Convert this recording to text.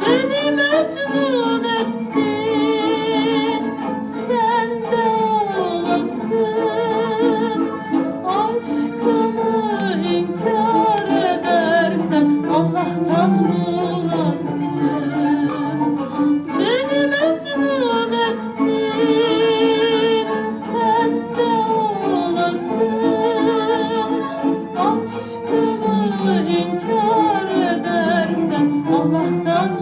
Benim etme inkar edersen Allah'tan